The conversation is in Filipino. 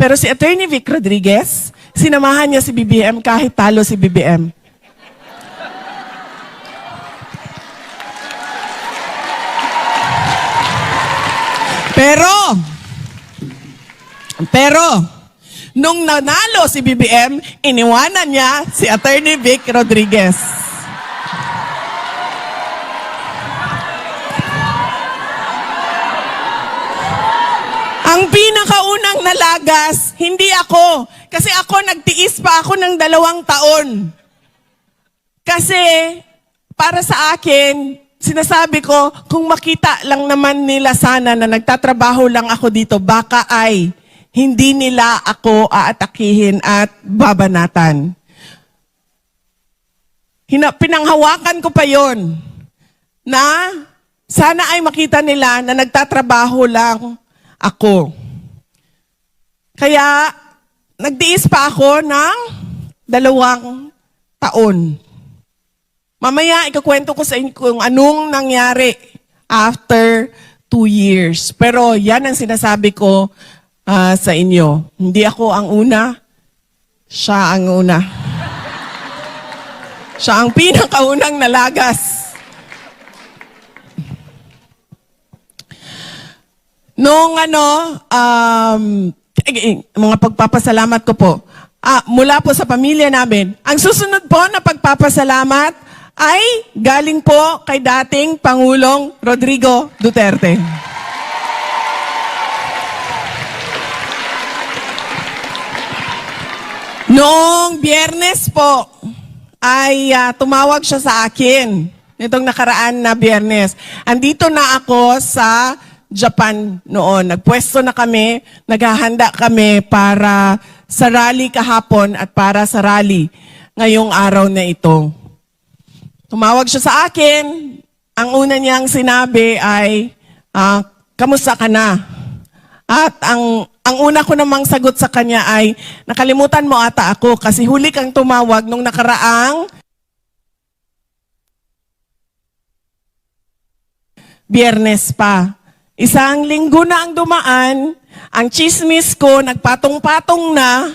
Pero si Attorney Vic Rodriguez, sinamahan niya si BBM kahit talo si BBM. Pero, pero, nung nanalo si BBM, iniwanan niya si Attorney Vic Rodriguez. Ang pinakaunang ako, nagtiis pa ako ng dalawang taon. Kasi, para sa akin, sinasabi ko, kung makita lang naman nila sana na nagtatrabaho lang ako dito, baka ay hindi nila ako aatakihin at babanatan. Hina, pinanghawakan ko pa yon na sana ay makita nila na nagtatrabaho lang ako. Kaya, nagdiis pa ako ng dalawang taon. Mamaya, ikakwento ko sa inyo kung anong nangyari after two years. Pero yan ang sinasabi ko ah, sa inyo. Hindi ako ang una, siya ang una. Siya ang pinakaunang nalagas. Noong ano, um, mga pagpapasalamat ko po, ah, mula po sa pamilya namin, ang susunod po na pagpapasalamat ay galing po kay dating Pangulong Rodrigo Duterte. Noong biyernes po, ay ah, tumawag siya sa akin. Nitong nakaraan na biyernes. Andito na ako sa Japan noon. Nagpwesto na kami, naghahanda kami para sa rally kahapon at para sa rally ngayong araw na ito. Tumawag siya sa akin. Ang una niyang sinabi ay, ah, kamusta ka na? At ang ang una ko namang sagot sa kanya ay, nakalimutan mo ata ako kasi huli kang tumawag nung nakaraang biyernes pa. Isang linggo na ang dumaan, ang chismis ko nagpatong-patong na,